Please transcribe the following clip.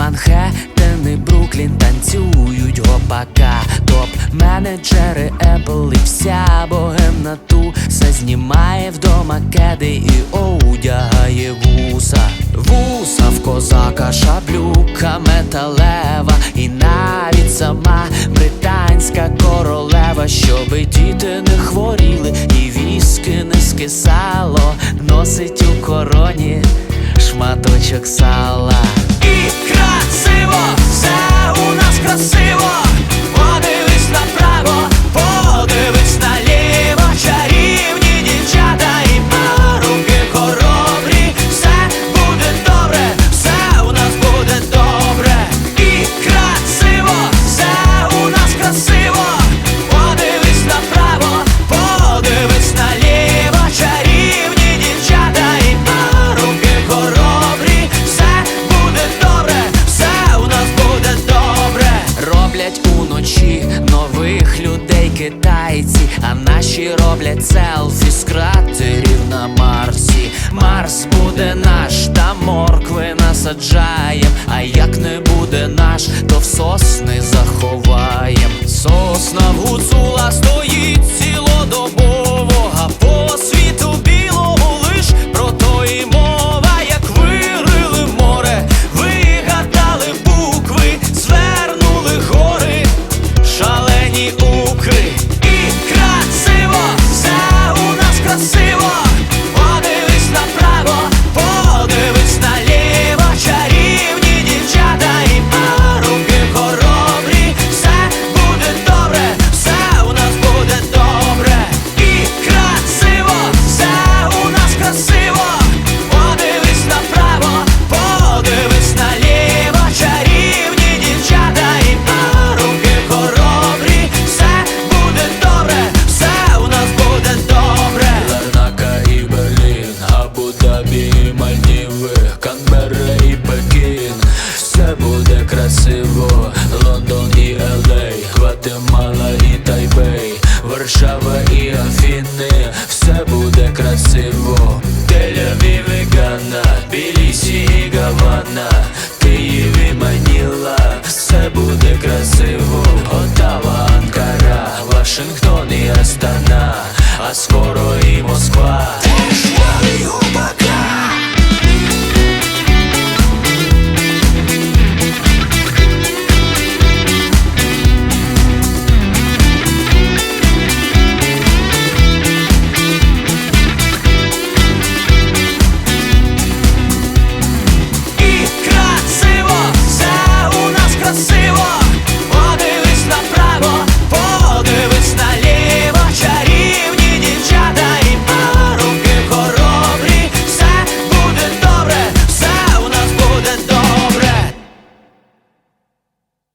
Манхеттен і Бруклін танцюють гопака. Топ менеджери Apple і вся богемна ту Все знімає вдома кеди і одягає вуса. Вуса в козака, шаблюка металева. І навіть сама британська королева, щоби діти не хворіли і віски не скисало, носить у короні шматочок сала. А наші роблять селфі з кратерів на Марсі. Марс буде наш, та моркви насаджаєм. А як не буде наш, то в сосни буде красиво, Лондон і Елей, Гватемала і Тайбей, Варшава і Афіни, все буде красиво, Тель-Авів і Ганна, Білісі і Гавана, Київ і Маніла, все буде красиво, Отава, Анкара, Вашингтон і Астана, а скоро і Москва. Ти ж я